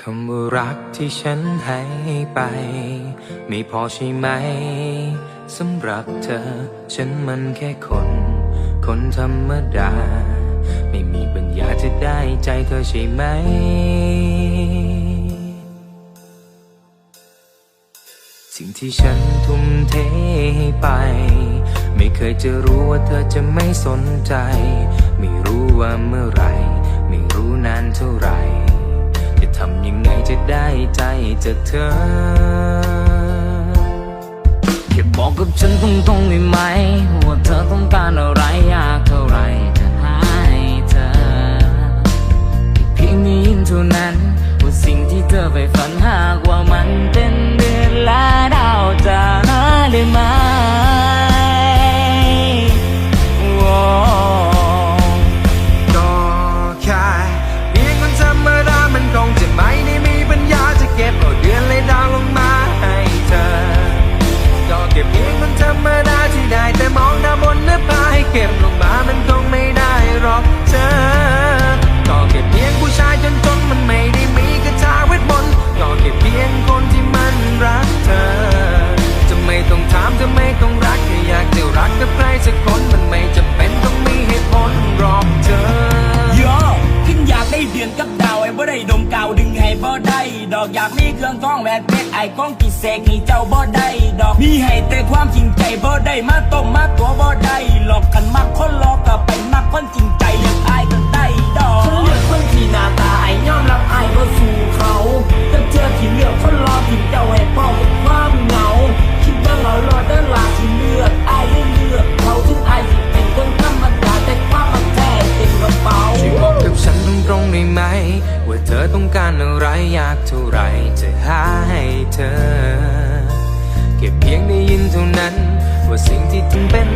คำว่ารักที่ฉันให้ไป ไม่พอใช่ไหมสำหรับเธอ ฉันมันแค่คน คนธรรมดา ไม่มีปัญญาจะได้ใจเธอใช่ไหม สิ่งที่ฉันทุ่มเทให้ไป ไม่เคยจะรู้ว่าเธอจะไม่สนใจ ไม่รู้ว่าเมื่อไร ไม่รู้นานเท่าไหร่ จากเธอ แค่บอกกับฉันตรงๆได้ไหม ว่าเธอต้องการอะไรอยากเท่าไรจะให้เธอ เพียงได้ยินเท่านั้น บ่ได้ดมกาวดึงให้บ่ได้ ดอกอยากมีเครื่องท้องแหวนเพชรไอ้ก้องกิเสกให้เจ้าบ่ได้ ดอกมีให้แต่ความจริงใจบ่ได้มาต้มมาตัวบ่ได้หลอกกันมักคนหลอกก็ไปมักคนจริง ว่าเธอต้องการอะไรอยากเท่าไรจะหาให้เธอเก็บเพียงได้ยินเท่านั้น ว่าสิ่งที่ถึงเป็น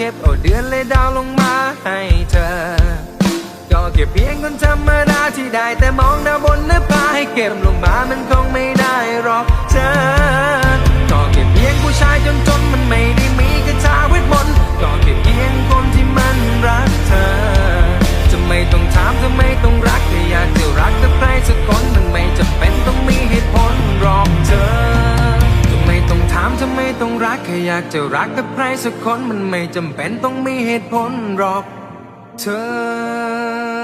เก็บเอาเดือนเลยดาวลงมาให้เธอ ก็เก็บเพียงคนธรรมดาที่ได้แต่มองดาวบนหน้าผาให้เก็บลงมามันคงไม่ได้หรอกเธอ ก็เก็บเพียงผู้ชายจนจนมันไม่ดี อยากจะรักกับใครสักคนมันไม่จำเป็นต้องมีเหตุผลหรอกเธอ